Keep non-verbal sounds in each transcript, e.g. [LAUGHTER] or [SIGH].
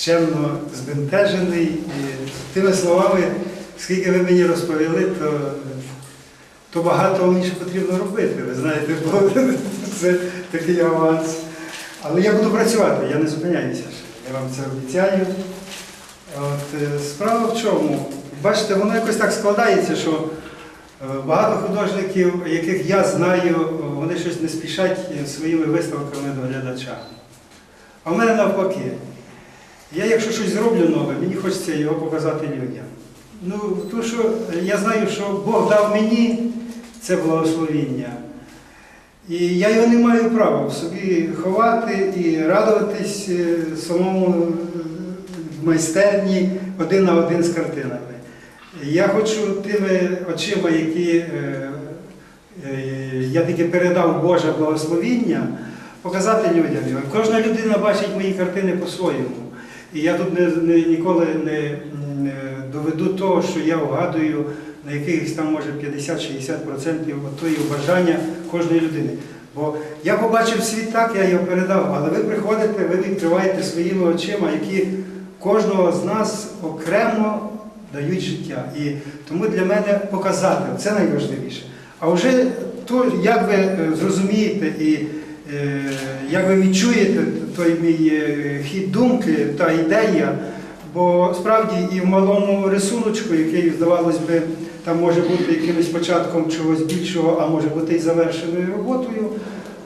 щемно збентежений. І тими словами, скільки ви мені розповіли, то, то багато інше потрібно робити. Ви знаєте, бо [LAUGHS] це такий аванс. Але я буду працювати, я не зупиняюся ще. Я вам це обіцяю. От, е, справа в чому? Бачите, воно якось так складається, що е, багато художників, яких я знаю, вони щось не спішать своїми виставками до глядача. А в мене навпаки. Я якщо щось зроблю нове, мені хочеться його показати людям. Ну, тому що я знаю, що Бог дав мені це благословіння. І я його не маю права в собі ховати і радуватись е, самому е, в майстерні один на один з картинами. Я хочу тими очима, які е, я таки передав Боже благословіння, показати людям. Кожна людина бачить мої картини по-своєму. І я тут не, не, ніколи не, не доведу того, що я вгадую на якихось там може 50-60% тої бажання кожної людини. Бо я побачив світ так, я його передав, але ви приходите, ви відкриваєте своїми очима, які кожного з нас окремо дають життя. І тому для мене показати це найважливіше. А вже то, як ви е, зрозумієте і як ви відчуєте той мій е, хід думки та ідея, бо справді і в малому рисуночку, який, здавалось би, там може бути якимось початком чогось більшого, а може бути і завершеною роботою.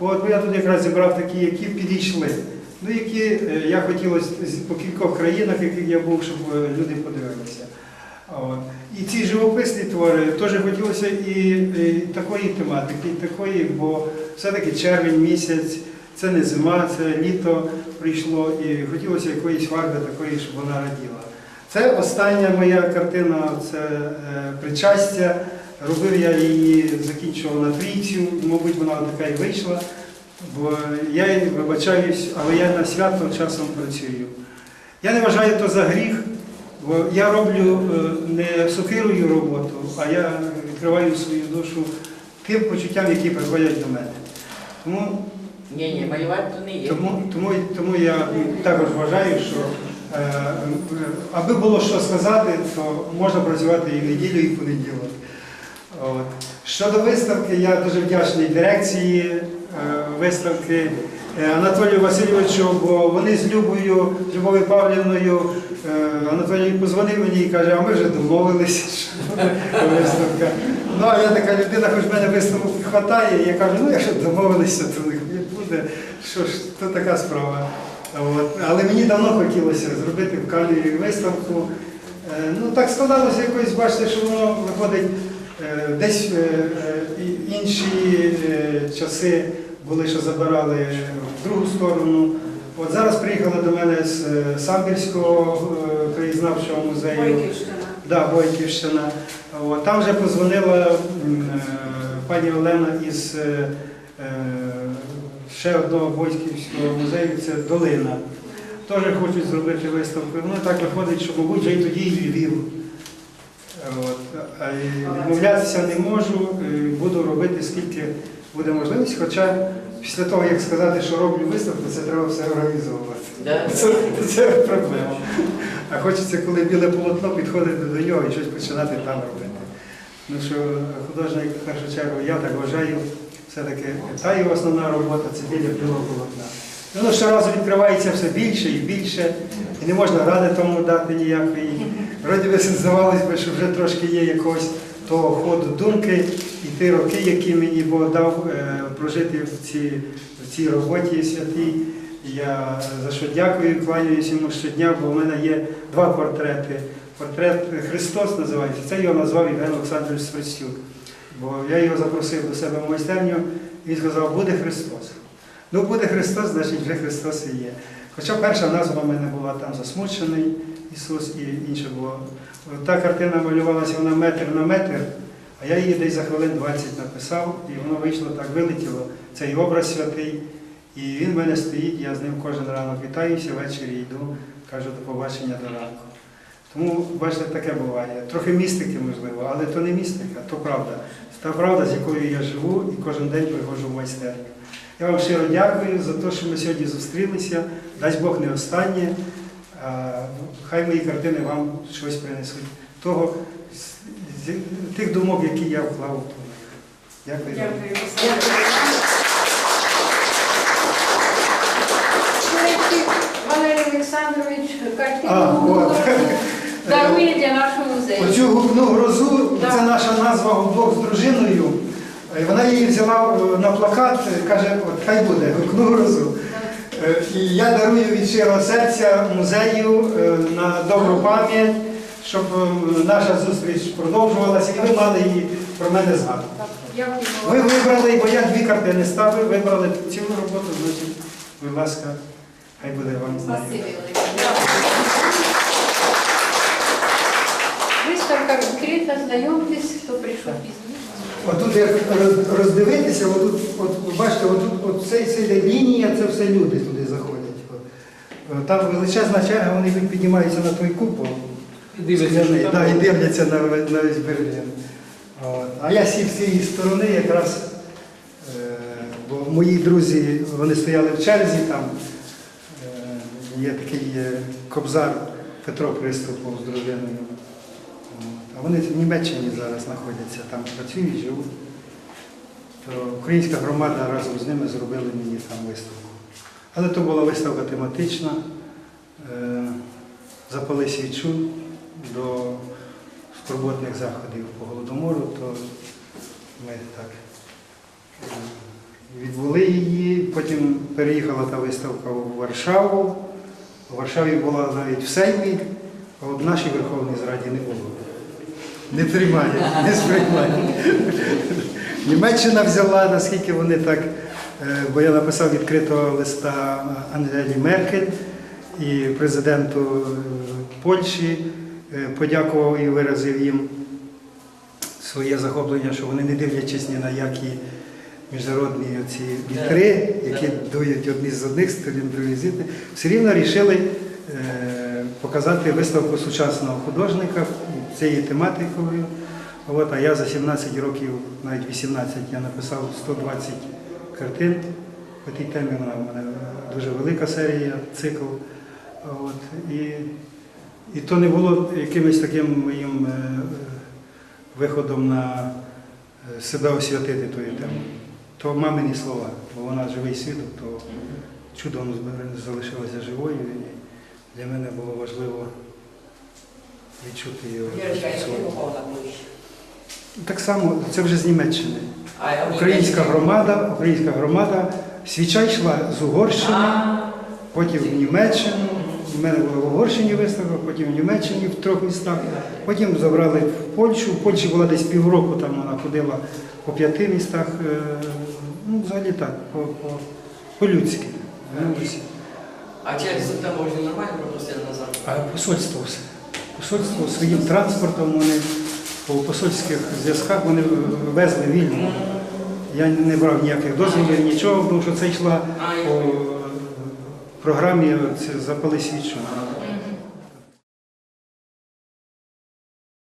От, бо я тут якраз зібрав такі, які підійшли. Ну, які е, я хотілося по кількох країнах, яких я був, щоб е, люди подивилися. От. І ці живописні твори теж хотілося і, і такої тематики, і такої, бо все-таки червень місяць, це не зима, це літо прийшло, і хотілося якоїсь фарби такої, щоб вона раділа. Це остання моя картина, це е, причастя. Робив я її, закінчував на трійцю, мабуть, вона така і вийшла. Бо я вибачаюсь, але я на свято часом працюю. Я не вважаю то за гріх, бо я роблю е, не сокирою роботу, а я відкриваю свою душу тим почуттям, які приходять до мене. Тому Ні, ні, малювати то не є. тому, тому, тому я також вважаю, що е, аби було що сказати, то можна працювати і в неділю, і в понеділок. От. Щодо виставки, я дуже вдячний дирекції виставки е, Анатолію Васильовичу, бо вони з Любою, Любовою Павлівною, е, Анатолій позвонив мені і каже, а ми вже домовилися, що [LAUGHS] виставка. Ну, а я така людина, хоч в мене виставок вистачає, я кажу, ну якщо домовилися, то не буде. Що ж, то така справа. От. Але мені давно хотілося зробити в Калії виставку. Е, Ну так складалося якось, бачите, що воно виходить е, десь е, е, інші е, часи були, що забирали в другу сторону. От зараз приїхали до мене з е, Самбірського е, краєзнавчого музею. Бойківщина. Да, Бойківщина. От, там вже позвонила е, пані Олена із ще одного Бойківського музею, це Долина. Теж хочуть зробити виставку. Воно так виходить, що, мабуть, вже і тоді і Львів. От. Відмовлятися не можу, буду робити скільки буде можливість, хоча після того, як сказати, що роблю виставку, це треба все організовувати. Да? Це, це проблема. А хочеться, коли біле полотно підходити до нього і щось починати там робити. Ну що художник, в першу чергу, я так вважаю, все-таки та його основна робота це біля білого полотна. Воно щоразу відкривається все більше і більше, і не можна ради тому дати ніякої. Вроді би [LAUGHS] здавалось би, що вже трошки є якогось того ходу думки і ті роки, які мені Бог дав е, прожити в цій, в цій роботі святій. Я за що дякую, кланяюсь йому щодня, бо в мене є два портрети. Портрет Христос називається. Це його назвав Євген Олександрович Свистюк. Бо я його запросив до себе в майстерню, і він сказав, буде Христос. Ну, буде Христос, значить вже Христос і є. Хоча перша назва в мене була там засмучений Ісус і інше було. Та картина малювалася вона метр на метр, а я її десь за хвилин 20 написав, і воно вийшло так, вилетіло. Цей образ святий. І він в мене стоїть, я з ним кожен ранок вітаюся, ввечері йду, кажу до побачення до ранку. Тому, бачите, таке буває. Трохи містики, можливо, але то не містика, то правда. Та правда, з якою я живу і кожен день приходжу в майстерню. Я вам щиро дякую за те, що ми сьогодні зустрілися. Дасть Бог не останнє. А хай мої картини вам щось принесуть. Того, тих думок, які я вклав у них. Дякую. Дякую. Валерій Олександрович картину дарує для нашого музею. Оцю губну грозу, це наша назва вдвох з дружиною. Вона її взяла е, на плакат, каже, от хай буде губну грозу. Е, І я дарую від щирого серця музею е, на добру пам'ять, щоб е, наша зустріч продовжувалася, і ви мали її про мене згадку. Ви вибрали, бо я дві картини ставив, вибрали цілу роботу, значить, будь ласка, хай буде вам знаю. Виставка відкрита, знайомтесь, хто прийшов пізніше. Отут як роздивитися, отут, от, бачите, отут, от цей, цей де лінія, це все люди туди заходять. От. Е, Там величезна черга, вони піднімаються на той купол. скляний, да, і дивляться на, на весь Берлін. От. А я сів з цієї сторони якраз, е, бо мої друзі вони стояли в черзі там. Е, є такий е, кобзар Петро Приступов з дружиною. Вони в Німеччині зараз знаходяться, там працюють, живуть. То українська громада разом з ними зробили мені там виставку. Але то була виставка тематична. Е, Запали свічу до скорботних заходів по голодомору, то ми так е, відбули її. Потім переїхала та виставка у Варшаву. У Варшаві була навіть в Сеймі, а от в нашій Верховній Зраді не було. Не приймає, не сприймає. Німеччина взяла, наскільки вони так, е, бо я написав відкритого листа Ангелі Меркель і президенту е, Польщі, е, подякував і виразив їм своє захоплення, що вони не дивлячись ні на які міжнародні ці вітри, які дують одні з одних сторін, другі з інших, все рівно рішили показати виставку сучасного художника цією тематикою. От, а я за 17 років, навіть 18, я написав 120 картин по тій темі. Вона в мене дуже велика серія, цикл. От, і, і то не було якимось таким моїм е, виходом на е, себе освятити тою темою. То мамині слова, бо вона живий свідок, то чудом залишилася живою. І для мене було важливо відчути площу. Так само, це вже з Німеччини. Українська громада, українська громада, свіча йшла з Угорщини, потім в Німеччину. У мене була в Угорщині виставка, потім в Німеччині в трьох містах. Потім забрали в Польщу. В Польщі була десь півроку, там вона ходила по п'яти містах. е, Ну, взагалі так, по- по- по-людськи. Вернулися. а через таможню нормально пропустили назад? А посольство все. Посольство своїм транспортом вони по посольських зв'язках вони везли вільно. Я не брав ніяких дозволів, нічого, тому що це йшла по програмі запали свічу.